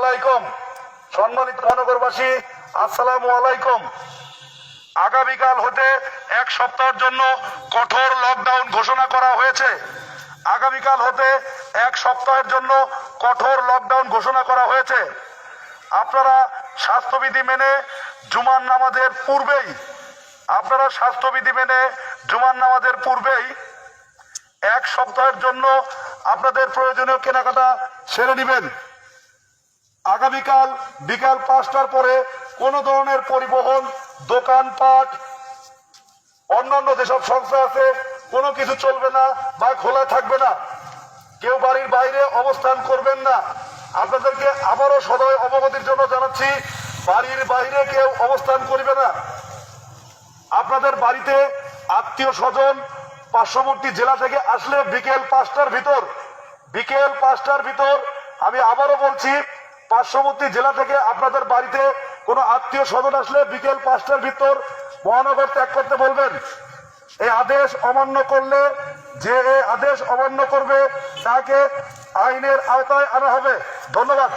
আলাইকুম। সম্মানিত মহানগরবাসী আসসালামু আলাইকুম। আগামীকাল হতে এক সপ্তাহের জন্য কঠোর লকডাউন ঘোষণা করা হয়েছে। আগামীকাল হতে এক সপ্তাহের জন্য কঠোর লকডাউন ঘোষণা করা হয়েছে। আপনারা স্বাস্থ্যবিধি মেনে জুমার নামাজের পূর্বেই, আপনারা স্বাস্থ্যবিধি মেনে জুমার নামাজের পূর্বেই এক সপ্তাহের জন্য আপনাদের প্রয়োজনীয় কেনাকাটা সেরে নেবেন। আগামীকাল বিকাল পাঁচটার পরে কোনো ধরনের পরিবহন দোকানপাট অন্যান্য যেসব সংস্থা আছে, কোনো কিছু চলবে না বা খোলা থাকবে না। কেউ বাড়ির বাইরে অবস্থান করবেন না। আপনাদেরকে আবারও সদয় অবগতির জন্য জানাচ্ছি, বাড়ির বাইরে কেউ অবস্থান করবে না। আপনাদের বাড়িতে আত্মীয় স্বজন পার্শ্ববর্তী জেলা থেকে আসলে বিকেল পাঁচটার ভিতর, বিকেল পাঁচটার ভিতর আমি আবারও বলছি পার্শ্ববর্তী জেলা থেকে আপনাদের বাড়িতে কোনো আত্মীয় স্বজন আসলে বিকেল পাঁচটার ভিতর মহানগর ত্যাগ করতে বলবেন। এই আদেশ অমান্য করলে, যে এই আদেশ অমান্য করবে, তাকে আইনের আওতায় আনা হবে। ধন্যবাদ।